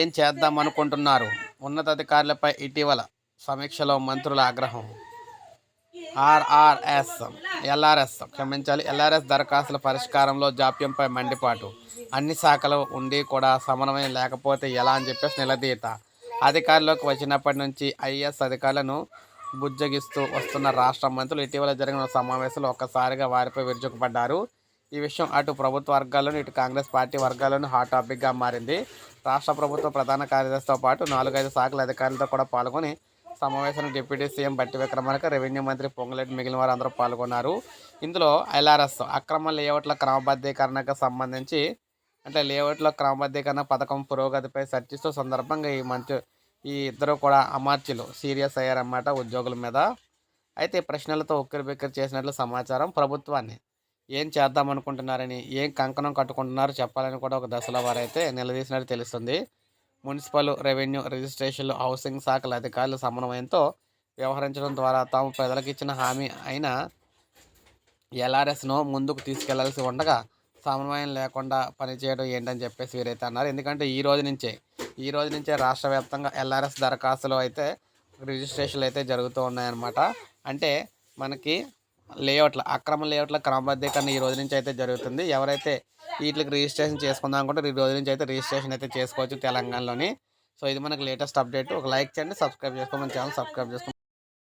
ఏం చేద్దాం అనుకుంటున్నారు? ఉన్నతాధికారులపై ఇటీవల సమీక్షలో మంత్రుల ఆగ్రహం. ఆర్ఆర్ఎస్ ఎల్ఆర్ఎస్ క్షమించాలి. ఎల్ఆర్ఎస్ దరఖాస్తుల పరిష్కారంలో జాప్యంపై మండిపాటు. అన్ని శాఖలు ఉండి కూడా సమన్వయం లేకపోతే ఎలా అని చెప్పేసి నిలదీత. అధికారంలోకి వచ్చినప్పటి నుంచి ఐఏఎస్ అధికారులను బుజ్జగిస్తూ వస్తున్న రాష్ట్ర మంత్రులు ఇటీవల జరిగిన సమావేశంలో ఒక్కసారిగా వారిపై విరుచుకుపడ్డారు. ఈ విషయం అటు ప్రభుత్వ వర్గాల్లోనూ ఇటు కాంగ్రెస్ పార్టీ వర్గాల్లోనూ హాట్ టాపిక్గా మారింది. రాష్ట్ర ప్రభుత్వ ప్రధాన కార్యదర్శితో పాటు నాలుగైదు శాఖల అధికారులతో కూడా పాల్గొని సమావేశంలో డిప్యూటీ సీఎం బట్టి విక్రమార్క రెవెన్యూ మంత్రి పొంగులేటి మిగిలిన వారు అందరూ పాల్గొన్నారు. ఇందులో ఎల్ఆర్ఎస్ అక్రమ లేఅవుట్ల క్రమబద్ధీకరణకు సంబంధించి అంటే లేఅవుట్ల క్రమబద్ధీకరణ పథకం పురోగతిపై చర్చిస్తూ సందర్భంగా ఈ మంత్రి ఈ ఇద్దరు కూడా అమార్చులు సీరియస్ అయ్యారన్నమాట ఉద్యోగుల మీద. అయితే ప్రశ్నలతో ఉక్కిరి బిక్కిరి చేసినట్లు సమాచారం ప్రభుత్వాన్ని. ఏం చేద్దాం అనుకుంటున్నారని ఏం కంకణం కట్టుకుంటున్నారో చెప్పాలని కూడా ఒక దశలో వారైతే నిలదీసినట్టు తెలుస్తుంది. మున్సిపల్ రెవెన్యూ రిజిస్ట్రేషన్లు హౌసింగ్ శాఖల అధికారుల సమన్వయంతో వ్యవహరించడం ద్వారా తాము ప్రజలకు ఇచ్చిన హామీ అయిన ఎల్ఆర్ఎస్ను ముందుకు తీసుకెళ్ళాల్సి ఉండగా సమన్వయం లేకుండా పనిచేయడం ఏంటని చెప్పేసి వీరైతే అన్నారు. ఎందుకంటే ఈ రోజు నుంచే ఈ రోజు నుంచే రాష్ట్ర వ్యాప్తంగా ఎల్ఆర్ఎస్ దరఖాస్తులు అయితే రిజిస్ట్రేషన్లు అయితే జరుగుతూ ఉన్నాయన్నమాట. అంటే మనకి లేఅవుట్ల అక్రమ లేఅవుట్ల క్రమబద్ధీకరణ ఈ రోజు నుంచి అయితే జరుగుతుంది. ఎవరైతే వీటికి రిజిస్ట్రేషన్ చేసుకుందాం అనుకుంటే ఈ రోజు నుంచి అయితే రిజిస్ట్రేషన్ అయితే చేసుకోవచ్చు తెలంగాణలోని. సో ఇది మనకి లేటెస్ట్ అప్డేట్. ఒక లైక్ చేయండి సబ్స్క్రైబ్ చేసుకోమని ఛానల్ సబ్స్క్రైబ్ చేసుకోండి.